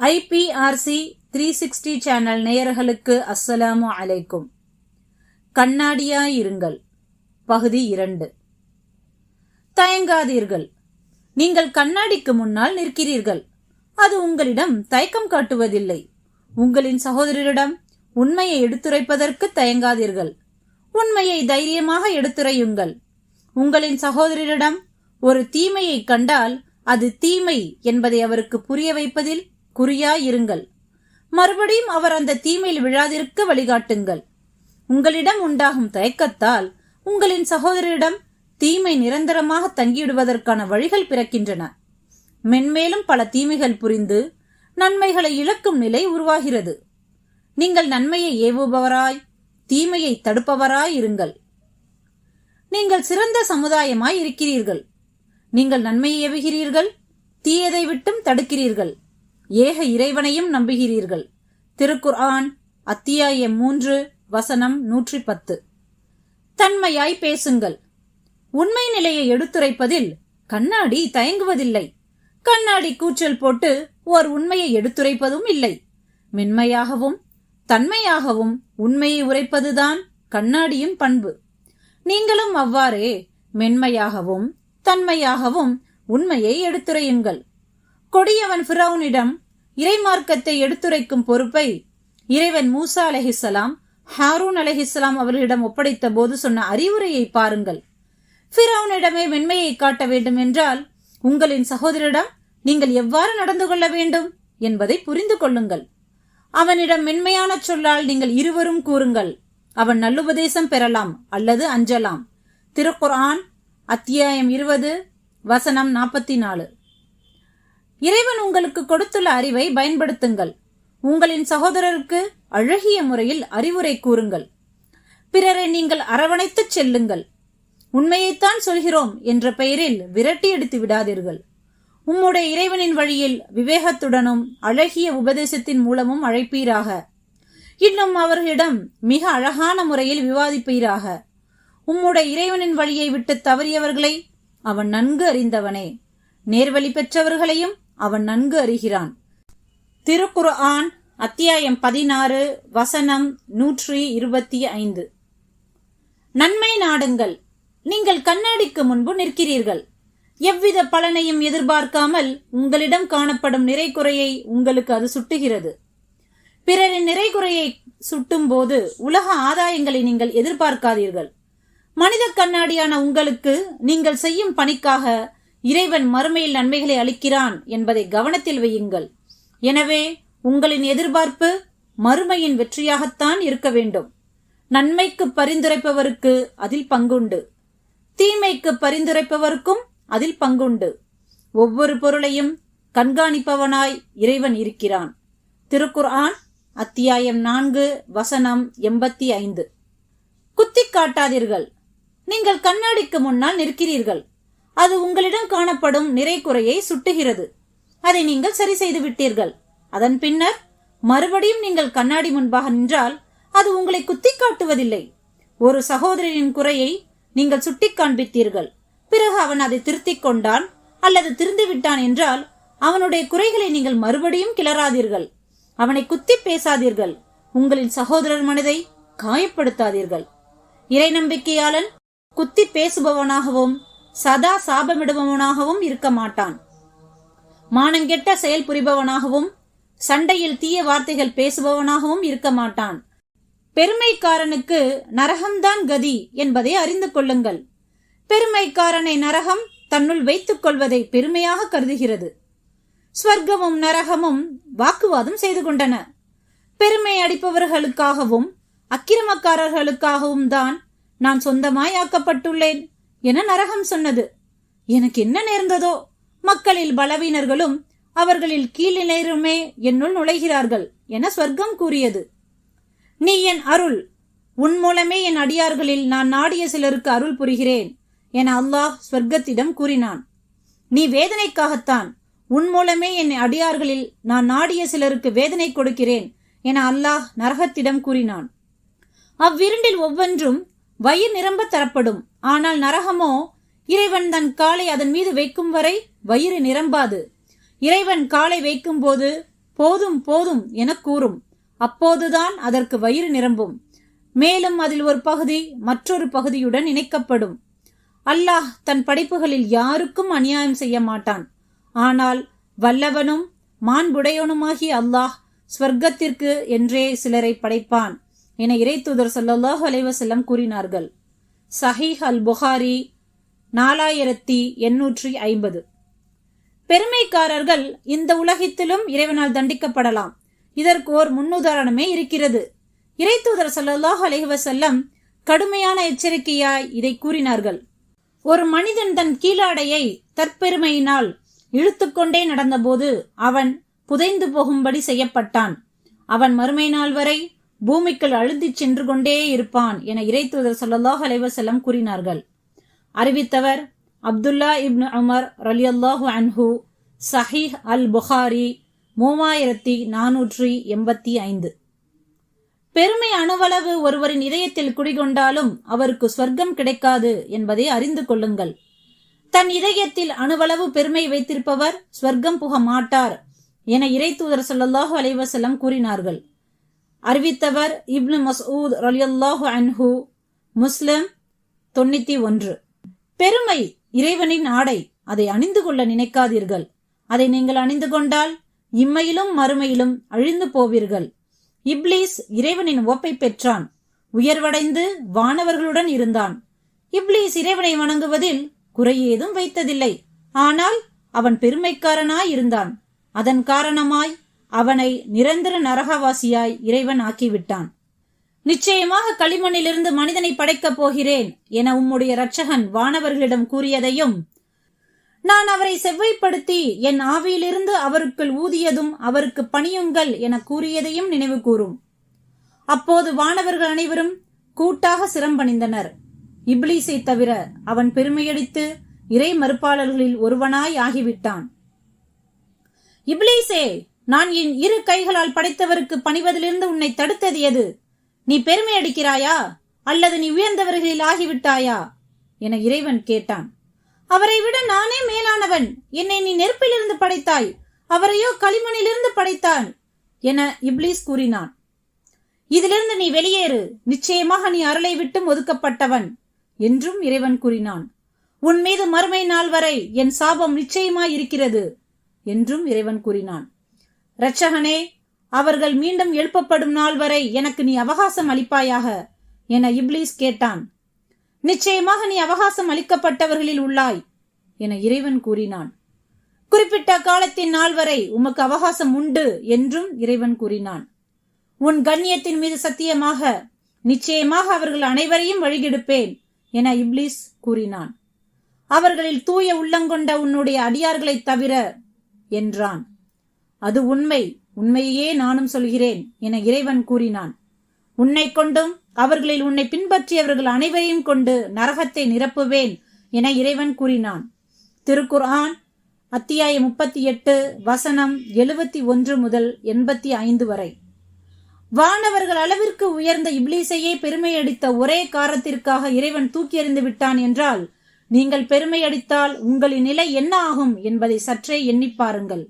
IPRC three sixty channel நேயர்களுக்கு அஸ்ஸலாமு அலைக்கும். கண்ணாடியாயிருங்கள். பகுதி இரண்டு. தயங்காதீர்கள். நீங்கள் கண்ணாடிக்கு முன்னால் நிற்கிறீர்கள். அது உங்களிடம் தயக்கம் காட்டுவதில்லை. உங்களின் சகோதரரிடம் உண்மையை எடுத்துரைப்பதற்கு தயங்காதீர்கள். உண்மையை தைரியமாக எடுத்துரையுங்கள். உங்களின் சகோதரரிடம் ஒரு தீமையை கண்டால் அது தீமை என்பதை அவருக்கு புரிய வைப்பதில் குறியாயிருங்கள். மறுபடியும் அவர் அந்த தீமையில் விழாதிருக்க வழிகாட்டுங்கள். உங்களிடம் உண்டாகும் தயக்கத்தால் உங்களின் சகோதரரிடம் தீமை நிரந்தரமாக தங்கிவிடுவதற்கான வழிகள் பிறக்கின்றன. மென்மேலும் பல தீமைகள் புரிந்து நன்மைகளை இழக்கும் நிலை உருவாகிறது. நீங்கள் நன்மையை ஏவுபவராய் தீமையை தடுப்பவராய் இருங்கள். நீங்கள் சிறந்த சமுதாயமாய் இருக்கிறீர்கள். நீங்கள் நன்மையை ஏவுகிறீர்கள் தீயதை விட்டும் தடுக்கிறீர்கள். ஏக இறைவனையும் நம்புகிறீர்கள். திருக்குர் ஆன் அத்தியாயம் மூன்று வசனம் நூற்றி பத்து தன்மையாய் பேசுங்கள். உண்மை நிலையை எடுத்துரைப்பதில் கண்ணாடி தயங்குவதில்லை. கண்ணாடி கூச்சல் போட்டு ஓர் உண்மையை எடுத்துரைப்பதும் இல்லை. மென்மையாகவும் தன்மையாகவும் உண்மையை உரைப்பதுதான் கண்ணாடியின் பண்பு. நீங்களும் அவ்வாறே மென்மையாகவும் தன்மையாகவும் உண்மையை எடுத்துரையுங்கள். கொடியவன் ஃபிரௌனிடம் இறைமார்க்கத்தை எடுத்துரைக்கும் பொறுப்பை இறைவன் மூசா அலஹிசலாம் ஹாரூன் அலஹிஸ்லாம் அவர்களிடம் ஒப்படைத்த போது சொன்ன அறிவுரையை பாருங்கள். ஃபிரௌனிடமே மென்மையை காட்ட வேண்டும் என்றால் உங்களின் சகோதரிடம் நீங்கள் எவ்வாறு நடந்து கொள்ள வேண்டும் என்பதை புரிந்து கொள்ளுங்கள். அவனிடம் மென்மையான சொல்லால் நீங்கள் இருவரும் கூறுங்கள். அவன் நல்லுபதேசம் பெறலாம் அல்லது அஞ்சலாம். திருக்குர்ஆன் அத்தியாயம் இருபது வசனம் நாற்பத்தி நாலு. இறைவன் உங்களுக்கு கொடுத்துள்ள அறிவை பயன்படுத்துங்கள். உங்களின் சகோதரருக்கு அழகிய முறையில் அறிவுரை கூறுங்கள். பிறரை நீங்கள் அரவணைத்துச் செல்லுங்கள். உண்மையைத்தான் சொல்கிறோம் என்ற பெயரில் விரட்டி எடுத்து விடாதீர்கள். உம்முடைய இறைவனின் வழியில் விவேகத்துடனும் அழகிய உபதேசத்தின் மூலமும் அழைப்பீராக. இன்னும் அவர்களிடம் மிக அழகான முறையில் விவாதிப்பீராக. உம்முடைய இறைவனின் வழியை விட்டு தவறியவர்களை அவன் நன்கு அறிந்தவனே. நேர்வழி பெற்றவர்களையும் அவன் நன்கு அறிகிறான். திருக்குரு ஆன் அத்தியாயம் பதினாறு வசனம் நூற்றி இருபத்தி ஐந்து. நன்மை நாடுங்கள். நீங்கள் கண்ணாடிக்கு முன்பு நிற்கிறீர்கள். எவ்வித பலனையும் எதிர்பார்க்காமல் உங்களிடம் காணப்படும் நிறைக்குறையை உங்களுக்கு அது சுட்டுகிறது. பிறரின் நிறைக்குறையை சுட்டும் போது உலக ஆதாயங்களை நீங்கள் எதிர்பார்க்காதீர்கள். மனித கண்ணாடியான உங்களுக்கு நீங்கள் செய்யும் பணிக்காக இறைவன் மறுமையில் நன்மைகளை அளிக்கிறான் என்பதை கவனத்தில் வையுங்கள். எனவே உங்களின் எதிர்பார்ப்பு மறுமையின் வெற்றியாகத்தான் இருக்க வேண்டும். நன்மைக்கு பரிந்துரைப்பவருக்கு அதில் பங்குண்டு. தீமைக்கு பரிந்துரைப்பவருக்கும் அதில் பங்குண்டு. ஒவ்வொரு பொருளையும் கண்காணிப்பவனாய் இறைவன் இருக்கிறான். திருக்குர் ஆன் அத்தியாயம் நான்கு வசனம் எண்பத்தி ஐந்து. குத்தி காட்டாதீர்கள். நீங்கள் கண்ணாடிக்கு முன்னால் நிற்கிறீர்கள். அது உங்களிடம் காணப்படும் நிறை குறையை சுட்டுகிறது. அதை நீங்கள் சரி செய்து விட்டீர்கள். அதன் பின்னர் மறுபடியும் நீங்கள் கண்ணாடி முன்பாக நின்றால் அது உங்களை குத்தி காட்டுவதில்லை. ஒரு சகோதரனின் குறையை நீங்கள் சுட்டி காண்பித்தீர்கள். பிறகு அவன் அதை திருத்திக் கொண்டான் அல்லது திருந்து விட்டான் என்றால் அவனுடைய குறைகளை நீங்கள் மறுபடியும் கிளறாதீர்கள். அவனை குத்தி பேசாதீர்கள். உங்களின் சகோதரர் மனதை காயப்படுத்தாதீர்கள். இறை நம்பிக்கையாளன் குத்தி பேசுபவனாகவும் சதா சாபமிடுபவனாகவும் இருக்க மாட்டான். மானங்கெட்ட செயல் புரிபவனாகவும் சண்டையில் தீய வார்த்தைகள் பேசுபவனாகவும் இருக்க மாட்டான். பெருமைக்காரனுக்கு நரகம்தான் கதி என்பதை அறிந்து கொள்ளுங்கள். பெருமைக்காரனை நரகம் தன்னுள் வைத்துக் கொள்வதை பெருமையாக கருதுகிறது. ஸ்வர்க்கமும் நரகமும் வாக்குவாதம் செய்து கொண்டன. பெருமை அடிப்பவர்களுக்காகவும் அக்கிரமக்காரர்களுக்காகவும் தான் நான் சொந்தமாய் ஆக்கப்பட்டுள்ளேன். என நரகம் சொன்னது. எனக்கு என்ன நேர்ந்ததோ? மக்களில் பலவீனர்களும் அவர்களில் கீழினருமே என்னுள் நுழைகிறார்கள் என சொர்க்கம் கூறியது. நீ என் அருள். உன் மூலமே என் அடியார்களில் நான் நாடிய சிலருக்கு அருள் புரிகிறேன் என அல்லாஹ் ஸ்வர்க்கத்திடம் கூறினான். நீ வேதனைக்காகத்தான். உன் மூலமே என் அடியார்களில் நான் நாடிய சிலருக்கு வேதனை கொடுக்கிறேன் என அல்லாஹ் நரகத்திடம் கூறினான். அவ்விரண்டில் ஒவ்வொன்றும் வயிறு நிரம்ப தரப்படும். ஆனால் நரகமோ இறைவன் தன் காலை அதன் மீது வைக்கும் வரை வயிறு நிரம்பாது. இறைவன் காலை வைக்கும்போது போதும் போதும் என கூறும். அப்போதுதான் அதற்கு வயிறு நிரம்பும். மேலும் அதில் ஒரு பகுதி மற்றொரு பகுதியுடன் இணைக்கப்படும். அல்லாஹ் தன் படைப்புகளில் யாருக்கும் அநியாயம் செய்ய மாட்டான். ஆனால் வல்லவனும் மாண்புடையவனுமாகி அல்லாஹ் ஸ்வர்க்கத்திற்கு என்றே சிலரை படைப்பான். என இறைத்தூதர் சல்லாஹ் அலைவசல்லம் கூறினார்கள். சஹீஹ் அல் புகாரி நாலாயிரத்தி எண்ணூற்றி ஐம்பது. பெருமைக்காரர்கள் இந்த உலகத்திலும் இறைவனால் தண்டிக்கப்படலாம். இதற்கு ஓர் முன்னுதாரணமே இருக்கிறது. இறைத்தூதர் சல்லாஹ் அலைவசல்லம் கடுமையான எச்சரிக்கையாய் இதை கூறினார்கள். ஒரு மனிதன் தன் கீழாடையை தற்பெருமையினால் இழுத்துக்கொண்டே நடந்தபோது அவன் புதைந்து போகும்படி செய்யப்பட்டான். அவன் மறுமை நாள் வரை பூமிக்குள் அழுந்திச் சென்று கொண்டே இருப்பான் என இறைத்துதர் சல்லாஹ் அலைவசல்லம் கூறினார்கள். அறிவித்தவர் அப்துல்லா இப்னு அமர் உமர் ரலியல்லாஹு அன்ஹு சஹீஹ் அல் புகாரி மூவாயிரத்தி நானூற்றி எண்பத்தி ஐந்து. பெருமை அணுவளவு ஒருவரின் இதயத்தில் குடிகொண்டாலும் அவருக்கு ஸ்வர்க்கம் கிடைக்காது என்பதை அறிந்து கொள்ளுங்கள். தன் இதயத்தில் அணுவளவு பெருமை வைத்திருப்பவர் ஸ்வர்க்கம் புக மாட்டார் என இறைத்தூதர் ஸல்லல்லாஹு அலைஹி வஸல்லம் கூறினார்கள். அறிவித்தவர் இப்னு மசூத் ரலியல்லாஹு அன்ஹு முஸ்லிம் தொண்ணூத்தி ஒன்று. பெருமை இறைவனின் ஆடை அதை அணிந்து கொள்ள நினைக்காதீர்கள். அதை நீங்கள் அணிந்து கொண்டால் இம்மையிலும் மறுமையிலும் அழிந்து போவீர்கள். இப்லீஸ் இறைவனின் ஒப்பை பெற்றான் உயர்வடைந்து வானவர்களுடன் இருந்தான். இப்லீஸ் இறைவனை வணங்குவதில் குறையேதும் வைத்ததில்லை. ஆனால் அவன் பெருமைக்காரனாய் இருந்தான். அதன் காரணமாய் அவனை நிரந்தர நரகவாசியாய் இறைவன் ஆக்கிவிட்டான். நிச்சயமாக களிமண்ணிலிருந்து மனிதனை படைக்கப் போகிறேன் என உம்முடைய இரட்சகன் வானவர்களிடம் கூறியதையும் நான் அவரை செவ்வைப்படுத்தி என் ஆவியிலிருந்து அவருக்குள் ஊதியதும் அவருக்கு பணியுங்கள் என கூறியதையும் நினைவு கூறும் அப்போது வானவர்கள் அனைவரும் கூட்டாக சிரம்பணிந்தனர். இப்ளீஸை தவிர அவன் பெருமையடித்து இறை மறுப்பாளர்களில் ஒருவனாய் ஆகிவிட்டான். இப்லீஸே நான் என் இரு கைகளால் படைத்தவருக்கு பணிவதிலிருந்து உன்னை தடுத்தது எது? நீ பெருமை அடிக்கிறாயா? அல்லது நீ உயர்ந்தவர்களில் ஆகிவிட்டாயா? என இறைவன் கேட்டான். அவரை விட நானே மேலானவன். என்னை நீ நெருப்பிலிருந்து படைத்தாய். அவரையோ களிமணிலிருந்து படைத்தான் என இப்லீஸ் கூறினான். இதிலிருந்து நீ வெளியேறு. நிச்சயமாக நீ அருளை விட்டும் ஒதுக்கப்பட்டவன் என்றும் இறைவன் கூறினான். உன் மீது மறுமை நாள் வரை என் சாபம் நிச்சயமாய் இருக்கிறது என்றும் இறைவன் கூறினான். இரட்சகனே அவர்கள் மீண்டும் எழுப்பப்படும் நாள் வரை எனக்கு நீ அவகாசம் அளிப்பாயாக என இப்லீஸ் கேட்டான். நிச்சயமாக நீ அவகாசம் அளிக்கப்பட்டவர்களில் உள்ளாய் என இறைவன் கூறினான். குறிப்பிட்ட காலத்தின் நாள் வரை உமக்கு அவகாசம் உண்டு என்றும் இறைவன் கூறினான். உன் கண்ணியத்தின் மீது சத்தியமாக நிச்சயமாக அவர்கள் அனைவரையும் வழிகெடுப்பேன் என இப்ளீஸ் கூறினான். அவர்களில் தூய உள்ளங்கொண்ட உன்னுடைய அடியார்களைத் தவிர என்றான். அது உண்மை உண்மையே நானும் சொல்கிறேன் என இறைவன் கூறினான். உன்னை கொண்டும் அவர்களில் உன்னை பின்பற்றியவர்கள் அனைவரையும் கொண்டு நரகத்தை நிரப்புவேன் என இறைவன் கூறினான். திருக்குர்ஆன் அத்தியாயம் முப்பத்தி எட்டு வசனம் எழுபத்தி ஒன்று முதல் எண்பத்தி ஐந்து வரை. வானவர்கள் அளவிற்கு உயர்ந்த இப்லீசையே பெருமையடித்த ஒரே காரணத்திற்காக இறைவன் தூக்கி எறிந்து விட்டான் என்றால் நீங்கள் பெருமையடித்தால் உங்களின் நிலை என்ன ஆகும் என்பதை சற்றே எண்ணிப் பாருங்கள்.